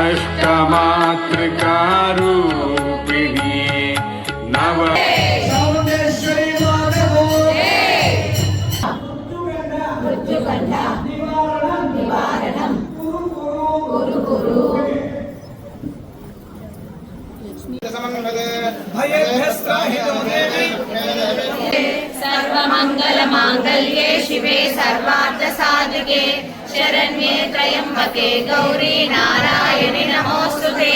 अष्टमातृकारूपिणी नव सर्वमङ्गलमाङ्गल्ये शिवे सर्वार्थसाधके शरण्ये त्र्यम्बके गौरी नारायणि नमोऽस्तु ते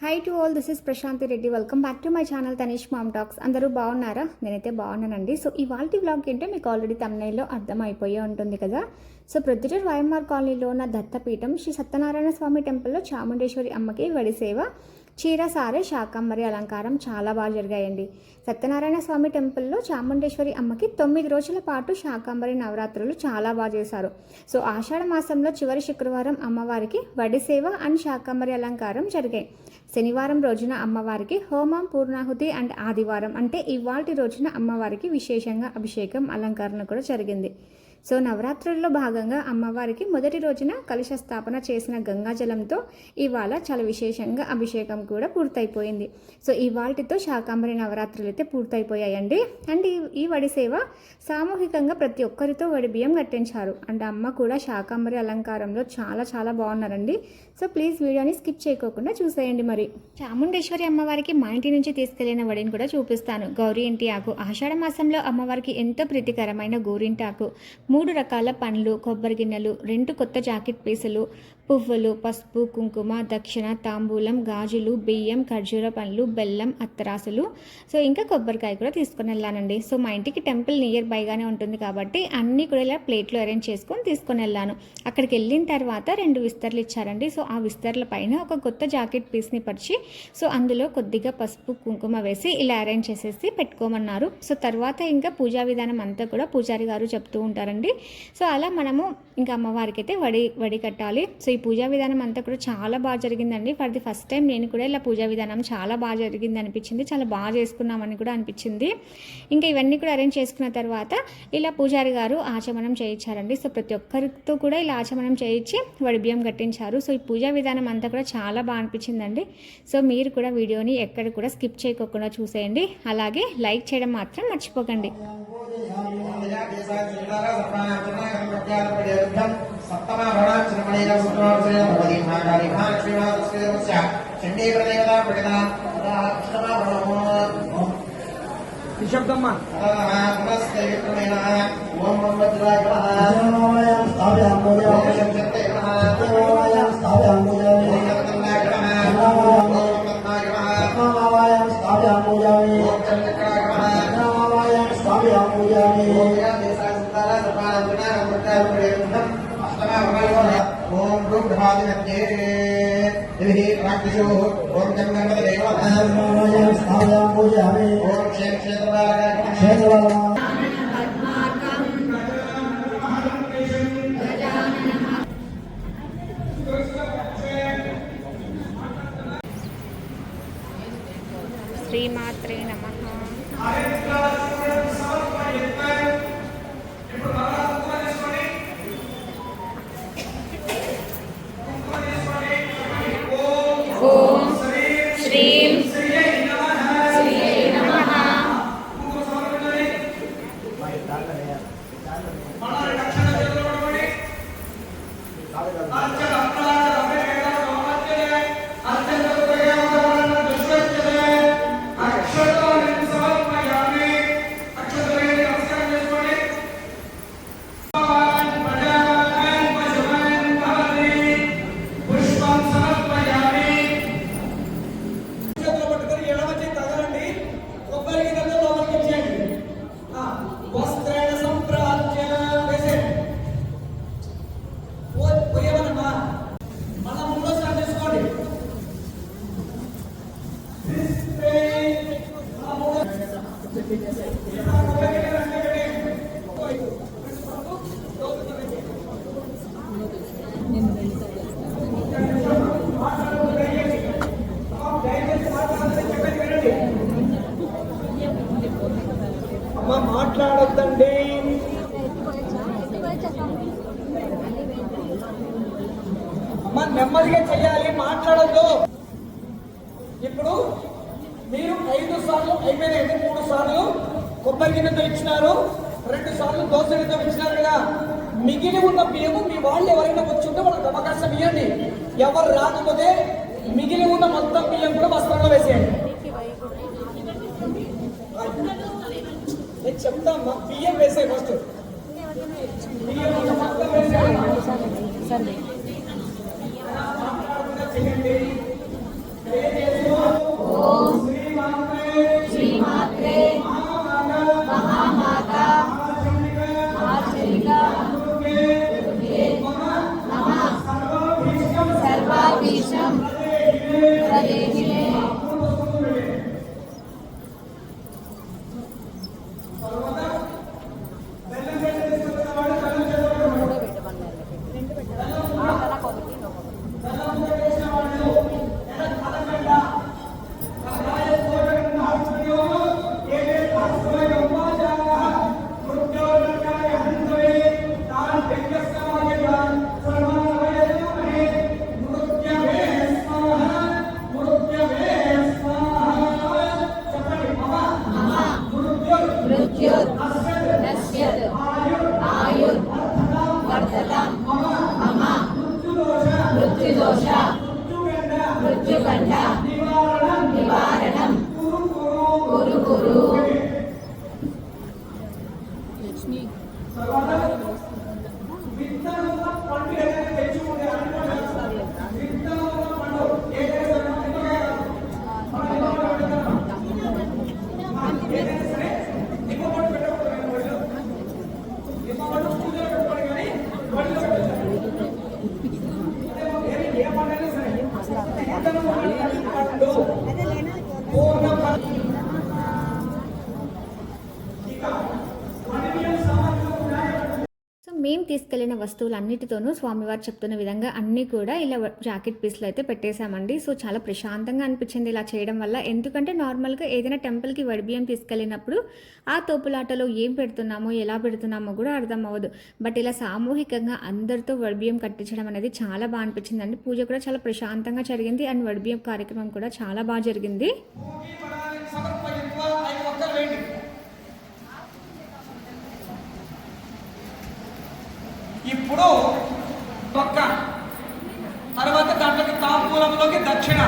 hi to all this is Prashanti Reddy welcome back to my channel Tanish mom talks అందరూ బాగున్నారా నేనైతే బాగున్నానండి సో ఇవాళ వ్లాగ్ ఏంటో మీకు ఆల్రెడీ తమిళలో అర్థమైపోయే ఉంటుంది కదా సో ప్రొద్దుటూరు వైఎంఆర్ కాలనీలో ఉన్న దత్తపీఠం శ్రీ సత్యనారాయణ స్వామి టెంపుల్లో చాముండేశ్వరి అమ్మకి వడి సేవ చీర సారే శాకంబరి అలంకారం చాలా బాగా జరిగాయండి. సత్యనారాయణ స్వామి టెంపుల్లో చాముండేశ్వరి అమ్మకి తొమ్మిది రోజుల పాటు శాకంబరి నవరాత్రులు చాలా బాగా చేశారు. సో ఆషాఢ మాసంలో చివరి శుక్రవారం అమ్మవారికి వడిసేవ అండ్ శాకంబరి అలంకారం జరిగాయి. శనివారం రోజున అమ్మవారికి హోమం పూర్ణాహుతి అండ్ ఆదివారం అంటే ఇవాళ రోజున అమ్మవారికి విశేషంగా అభిషేకం అలంకరణ కూడా జరిగింది. సో నవరాత్రుల్లో భాగంగా అమ్మవారికి మొదటి రోజున కలుష స్థాపన చేసిన గంగాజలంతో ఇవాళ చాలా విశేషంగా అభిషేకం కూడా పూర్తయిపోయింది. సో ఇవాళతో శాకాంబరి నవరాత్రులు అయితే పూర్తయిపోయాయండి. అండ్ ఈ ఈ వడి సేవ సామూహికంగా ప్రతి ఒక్కరితో వడి బియ్యం కట్టించారు. అండ్ అమ్మ కూడా శాకాంబరి అలంకారంలో చాలా చాలా బాగున్నారండి. సో ప్లీజ్ వీడియోని స్కిప్ చేయకోకుండా చూసేయండి మరి. చాముండేశ్వరి అమ్మవారికి మా ఇంటి నుంచి తీసుకెళ్ళిన వడిని కూడా చూపిస్తాను. గౌరీ ఇంటి ఆకు. ఆషాఢ మాసంలో అమ్మవారికి ఎంతో ప్రీతికరమైన గోరింటి ఆకు. మూడు రకాల పండ్లు కొబ్బరి గిన్నెలు రెండు కొత్త జాకెట్ పీసులు పువ్వులు పసుపు కుంకుమ దక్షిణ తాంబూలం గాజులు బియ్యం ఖర్జూర పండ్లు బెల్లం అత్తరాసులు. సో ఇంకా కొబ్బరికాయ కూడా తీసుకుని వెళ్ళానండి. సో మా ఇంటికి టెంపుల్ నియర్ బైగానే ఉంటుంది కాబట్టి అన్నీ కూడా ఇలా ప్లేట్లో అరేంజ్ చేసుకొని తీసుకొని వెళ్ళాను. అక్కడికి వెళ్ళిన తర్వాత రెండు విస్తర్లు ఇచ్చారండి. సో ఆ విస్తర్ల పైన ఒక కొత్త జాకెట్ పీస్ని పరిచి సో అందులో కొద్దిగా పసుపు కుంకుమ వేసి ఇలా అరేంజ్ చేసేసి పెట్టుకోమన్నారు. సో తర్వాత ఇంకా పూజా విధానం అంతా కూడా పూజారి గారు చెప్తూ ఉంటారండి. సో అలా మనము ఇంకా అమ్మవారికి అయితే వడి వడి కట్టాలి. సో ఈ పూజా విధానం అంతా కూడా చాలా బాగా జరిగిందండి. ఫర్ ది ఫస్ట్ టైం నేను కూడా ఇలా పూజా విధానం చాలా బాగా జరిగింది అనిపించింది. చాలా బాగా చేసుకున్నామని కూడా అనిపించింది. ఇంకా ఇవన్నీ కూడా అరేంజ్ చేసుకున్న తర్వాత ఇలా పూజారి గారు ఆచమనం చేయించారండి. సో ప్రతి ఒక్కరితో కూడా ఇలా ఆచమనం చేయించి వడి బియ్యం కట్టించారు. సో ఈ పూజ విధానం అంతా కూడా చాలా బాగా అనిపించిందండి. సో మీరు కూడా వీడియోని ఎక్కడ కూడా స్కిప్ చేయకోకుండా చూసేయండి. అలాగే లైక్ చేయడం మాత్రం మర్చిపోకండి. నిశ్శబ్దమ్మా ओम भगवद्राय नमः ओम स्थापयाम भोजयाम ओम स्थापयाम भोजयाम चित्तकर्णाय नमः ओम ओम क्षेत्र శ్రీమాత్రే నమ. నెమ్మదిగా చెయ్యాలి మాట్లాడద్దు. ఇప్పుడు మీరు ఐదు సార్లు అయిపోయినాయండి మూడు సార్లు కొబ్బరి గిన్నెతో ఇచ్చినారు రెండు సార్లు దోశ గిన్నెతో ఇచ్చినారు కదా. మిగిలి ఉన్న బియ్యము మీ వాళ్ళు ఎవరైనా వచ్చి ఉంటే వాళ్ళకి అవకాశం ఇవ్వండి. ఎవరు రాకపోతే మిగిలి ఉన్న మొత్తం బియ్యం కూడా వస్త్రంలో వేసేయండి. నేను చెప్తా అమ్మా బియ్యం వేసే ఫస్ట్ బియ్యం మొత్తం వేసేయండి. చేయండి సర్వాభీషం Yeah. వస్తువులన్నిటితోనూ స్వామివారు చెప్తున్న విధంగా అన్నీ కూడా ఇలా జాకెట్ పీస్లు అయితే పెట్టేశామండి. సో చాలా ప్రశాంతంగా అనిపించింది ఇలా చేయడం వల్ల. ఎందుకంటే నార్మల్గా ఏదైనా టెంపుల్కి వడిబియ్యం తీసుకెళ్ళినప్పుడు ఆ తోపులాటలో ఏం పెడుతున్నామో ఎలా పెడుతున్నామో కూడా అర్థం అవ్వదు. బట్ ఇలా సామూహికంగా అందరితో వడిబియ్యం కట్టించడం అనేది చాలా బాగా అనిపించిందండి. పూజ కూడా చాలా ప్రశాంతంగా జరిగింది. అండ్ వడిబియ్యం కార్యక్రమం కూడా చాలా బాగా జరిగింది. ఇప్పుడు పక్క తర్వాత దాంట్లోకి తాంబూలంలోకి దక్షిణ.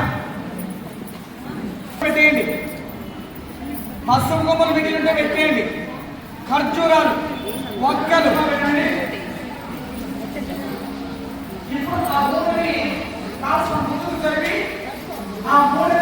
పెట్టేయండి మత్స్యం కొమ్మలు మిగిలింటే పెట్టేయండి ఖర్జూరాలు ఒక్కలు ఇప్పుడు ఆ మూడు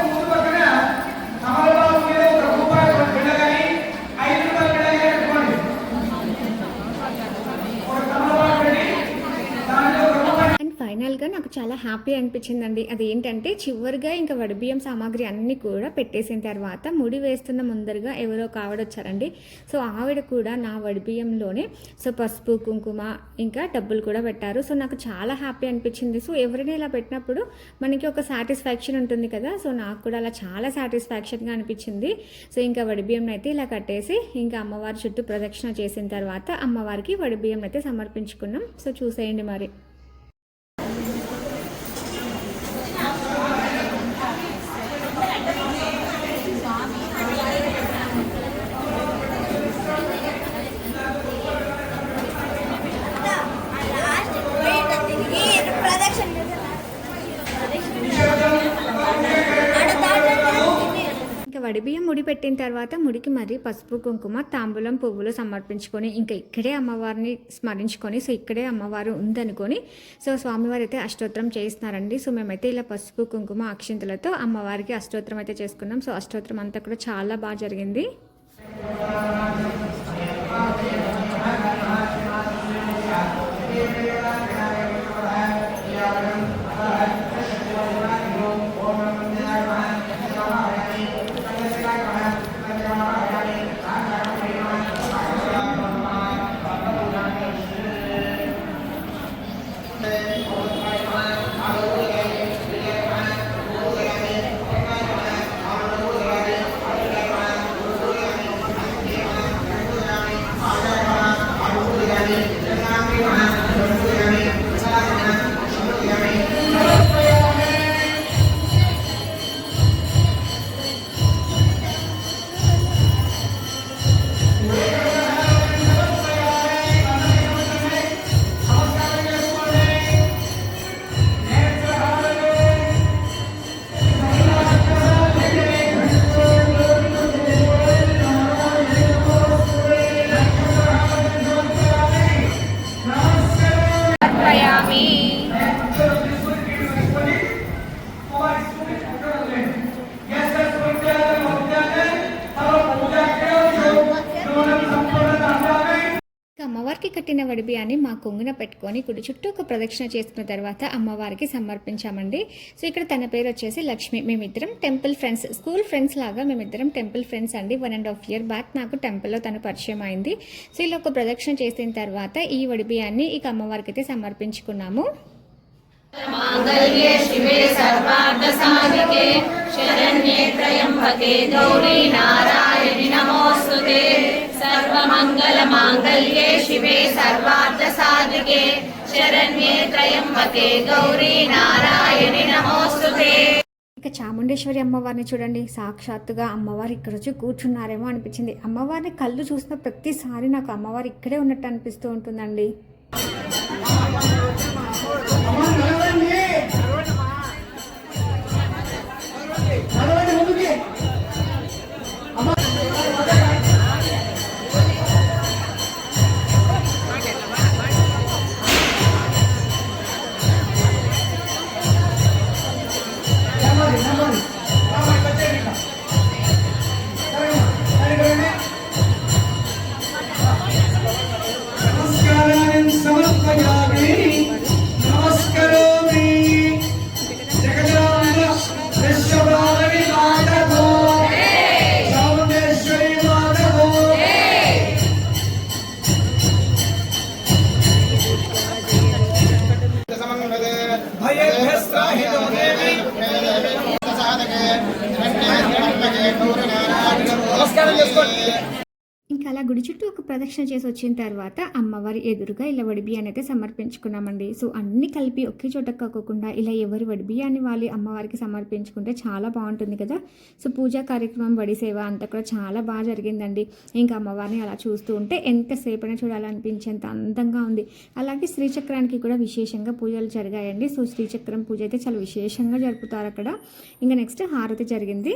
చాలా హ్యాపీ అనిపించిందండి. అది ఏంటంటే చివరిగా ఇంకా వడిబియ్యం సామాగ్రి అన్నీ కూడా పెట్టేసిన తర్వాత ముడి వేస్తున్న ముందరగా ఎవరో ఒక ఆవిడ వచ్చారండి. సో ఆవిడ కూడా నా వడిబియ్యంలోనే సో పసుపు కుంకుమ ఇంకా డబ్బులు కూడా పెట్టారు. సో నాకు చాలా హ్యాపీ అనిపించింది. సో ఎవరైనా ఇలా పెట్టినప్పుడు మనకి ఒక సాటిస్ఫాక్షన్ ఉంటుంది కదా. సో నాకు కూడా అలా చాలా సాటిస్ఫాక్షన్గా అనిపించింది. సో ఇంకా వడిబియ్యం అయితే ఇలా కట్టేసి ఇంకా అమ్మవారి చుట్టూ ప్రదక్షిణ చేసిన తర్వాత అమ్మవారికి వడిబియ్యం అయితే సమర్పించుకున్నాం. సో చూసేయండి మరి. వడిబియ్యం ముడి పెట్టిన తర్వాత ముడికి మరి పసుపు కుంకుమ తాంబూలం పువ్వులు సమర్పించుకొని ఇంకా ఇక్కడే అమ్మవారిని స్మరించుకొని సో ఇక్కడే అమ్మవారు ఉందనుకొని సో స్వామివారు అయితే అష్టోత్తరం చేస్తున్నారండి సో మేమైతే ఇలా పసుపు కుంకుమ అక్షింతలతో అమ్మవారికి అష్టోత్తరం అయితే చేసుకున్నాం సో అష్టోత్తరం అంతా కూడా చాలా బాగా జరిగింది అమ్మవారికి వడిబియాన్ని మా కొంగున పెట్టుకొని గుడి చుట్టూ ఒక ప్రదక్షిణ చేసుకున్న తర్వాత అమ్మవారికి సమర్పించామండి. సో ఇక్కడ తన పేరు వచ్చేసి లక్ష్మి. మేమిద్దరం టెంపుల్ ఫ్రెండ్స్ స్కూల్ ఫ్రెండ్స్ లాగా మేమిద్దరం టెంపుల్ ఫ్రెండ్స్ అండి. One and half year back నాకు టెంపుల్లో తను పరిచయం అయింది. సో ఇలా ఒక ప్రదక్షిణ చేసిన తర్వాత ఈ వడిబియాన్ని ఇక అమ్మవారికి అయితే సమర్పించుకున్నాము. మాంగళ్యే శివే సర్వార్థ సాధికే శరణ్యే త్రయంబకే గౌరీ నారాయణి నమోస్తుతే. సర్వమంగళ శివే సర్వార్థ సాధికే శరణ్యే త్రయంబకే గౌరీ నారాయణి నమోస్తుతే. ఇక చాముండేశ్వరి అమ్మవారిని చూడండి. సాక్షాత్తుగా అమ్మవారు ఇక్కడ వచ్చి కూర్చున్నారేమో అనిపించింది. అమ్మవారిని కళ్ళు చూసిన ప్రతిసారి నాకు అమ్మవారు ఇక్కడే ఉన్నట్టు అనిపిస్తూ ఉంటుందండి. ఇంకా అలా గుడి చుట్టూ ఒక ప్రదక్షిణ చేసి వచ్చిన తర్వాత అమ్మవారి ఎదురుగా ఇలా వడిబియ్యాన్ని అయితే సమర్పించుకున్నామండి. సో అన్ని కలిపి ఒకే చోట కాకుండా ఇలా ఎవరి వడిబియ్యాన్ని వాళ్ళు అమ్మవారికి సమర్పించుకుంటే చాలా బాగుంటుంది కదా. సో పూజా కార్యక్రమం వడి సేవ అంతా కూడా చాలా బాగా జరిగిందండి. ఇంకా అమ్మవారిని అలా చూస్తూ ఉంటే ఎంతసేపైనా చూడాలనిపించేంత అందంగా ఉంది. అలాగే శ్రీచక్రానికి కూడా విశేషంగా పూజలు జరిగాయండి. సో శ్రీచక్రం పూజ అయితే చాలా విశేషంగా జరుపుతారు అక్కడ. ఇంకా నెక్స్ట్ హారతి జరిగింది.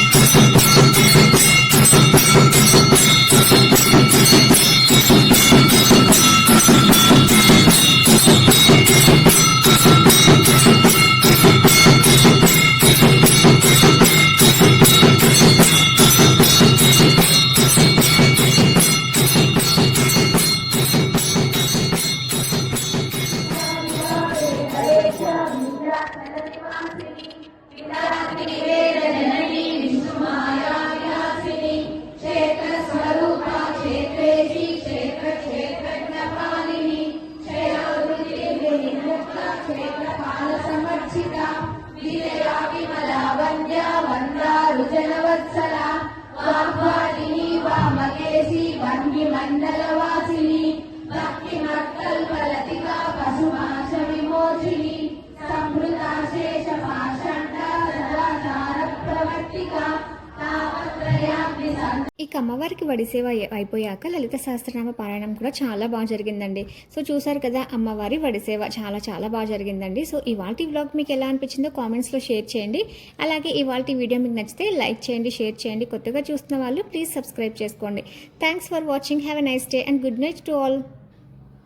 అమ్మవారికి వడిసేవ అయిపోయాక లలిత సహస్రనామ పారాయణం కూడా చాలా బాగా జరిగిందండి. సో చూసారు కదా అమ్మవారి వడిసేవ చాలా చాలా బాగా జరిగిందండి. సో ఇవాళ వ్లాగ్ మీకు ఎలా అనిపించిందో కామెంట్స్లో షేర్ చేయండి. అలాగే ఇవాళ వీడియో మీకు నచ్చితే లైక్ చేయండి షేర్ చేయండి. కొత్తగా చూస్తున్న వాళ్ళు ప్లీజ్ సబ్స్క్రైబ్ చేసుకోండి. Thanks for watching have a nice day and good night to all